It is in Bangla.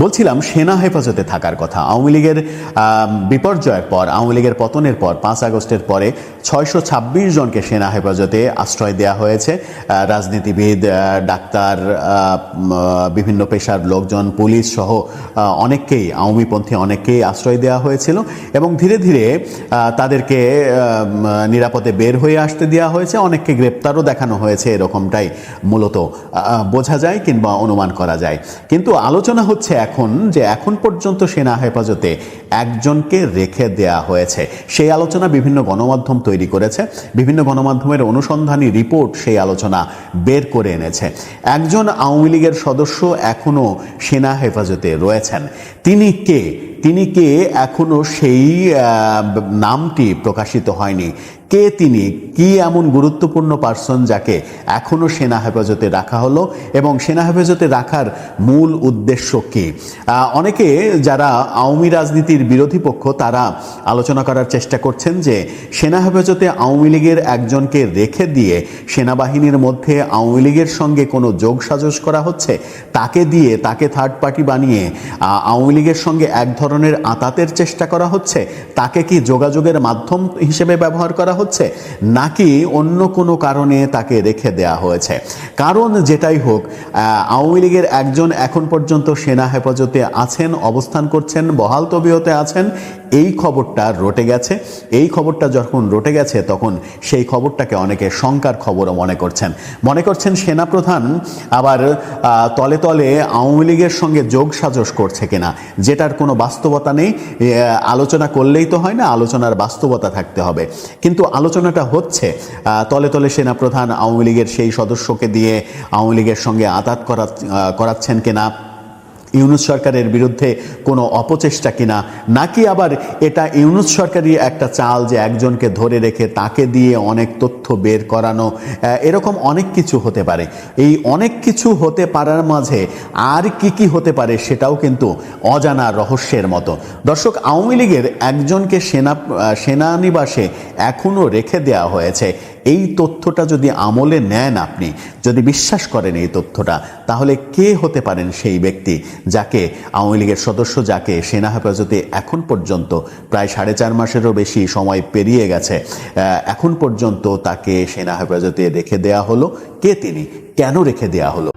বলছিলাম, সেনা হেফাজতে থাকার কথা। আওয়ামী লীগের বিপর্যয়ের পর, আওয়ামী লীগের পতনের পর, পাঁচ আগস্টের পরে ছয়শো ছাব্বিশ জনকে সেনা হেফাজতে আশ্রয় দেওয়া হয়েছে। রাজনীতিবিদ ডাক্তার বিভিন্ন পেশার লোকজন, পুলিশ সহ অনেককেই, আওয়ামীপন্থী অনেককেই আশ্রয় দেওয়া হয়েছিল এবং ধীরে ধীরে তাদেরকে নিরাপদে বের হয়ে আসতে দেওয়া হয়েছে। অনেককে গ্রেপ্তারও দেখানো হয়েছে, এরকমটাই মূলত বোঝা যায় কিংবা অনুমান করা যায়। কিন্তু আলোচনা হচ্ছে এখন যে এখন পর্যন্ত সেনা হেফাজতে একজনকে রেখে দেয়া হয়েছে। সেই আলোচনা বিভিন্ন গণমাধ্যম তৈরি করেছে। বিভিন্ন গণমাধ্যমের অনুসন্ধানী রিপোর্ট সেই আলোচনা বের করে এনেছে। একজন আওয়ামী লীগের সদস্য এখনও সেনা হেফাজতে রয়েছেন। তিনি কে? তিনি কে এখনও সেই নামটি প্রকাশিত হয়নি। কে তিনি? কি এমন গুরুত্বপূর্ণ পার্সন যাকে এখনও সেনা হেফাজতে রাখা হলো এবং সেনা হেফাজতে রাখার মূল উদ্দেশ্য কি? অনেকে যারা আওয়ামী রাজনীতির বিরোধী পক্ষ তারা আলোচনা করার চেষ্টা করছেন যে সেনা হেফাজতে আওয়ামী লীগের একজনকে রেখে দিয়ে সেনাবাহিনীর মধ্যে আওয়ামী লীগের সঙ্গে কোনো যোগ সাজস করা হচ্ছে? তাকে দিয়ে তাকে থার্ড পার্টি বানিয়ে আওয়ামী লীগের সঙ্গে এক ধরনের আতাতের চেষ্টা করা হচ্ছে? তাকে কি যোগাযোগের মাধ্যম হিসেবে ব্যবহার করা হচ্ছে? নাকি অন্য কোনো কারণে তাকে রেখে দেয়া হয়েছে? কারণ যেটাই হোক আওয়ামী লীগের একজন এখন পর্যন্ত সেনা হেফাজতে আছেন, অবস্থান করছেন বহাল তবিয়তে আছেন, এই খবরটা রটে গেছে। এই খবরটা যখন রটে গেছে, তখন সেই খবরটাকে অনেকে শঙ্কার খবরও মনে করছেন। মনে করছেন সেনাপ্রধান আবার তলে তলে আওয়ামী লীগের সঙ্গে যোগ সাজস করছে কিনা, যেটার কোনো বাস্তবতা নেই। আলোচনা করলেই তো হয় না, আলোচনার বাস্তবতা থাকতে হবে। কিন্তু আলোচনাটা হচ্ছে তলে তলে সেনাপ্রধান আওয়ামী লীগের সেই সদস্যকে দিয়ে আওয়ামী লীগের সঙ্গে আতাত করা করাচ্ছেন কিনা ইউনুস সরকারের বিরুদ্ধে কোনো অপচেষ্টা কিনা, নাকি আবার এটা ইউনুস সরকারই একটা চাল যে একজনকে ধরে রেখে তাকে দিয়ে অনেক তথ্য বের করানো এরকম অনেক কিছু হতে পারে। এই অনেক কিছু হতে পারার মাঝে আর কি কি হতে পারে সেটাও কিন্তু অজানা রহস্যের মতো। দর্শক, আওয়ামী লীগের একজনকে সেনা সেনানিবাসে এখনও রেখে দেওয়া হয়েছে। এই তথ্যটা যদি আমলে নেন আপনি, যদি বিশ্বাস করেন এই তথ্যটা, তাহলে কে হতে পারেন সেই ব্যক্তি যাকে আওয়ামী লীগের সদস্য, যাকে সেনা হেফাজতে এখন পর্যন্ত প্রায় সাড়ে চার মাসেরও বেশি সময় পেরিয়ে গেছে এখন পর্যন্ত তাকে সেনা হেফাজতে রেখে দেয়া হলো। কে তিনি? কেন রেখে দেয়া হলো?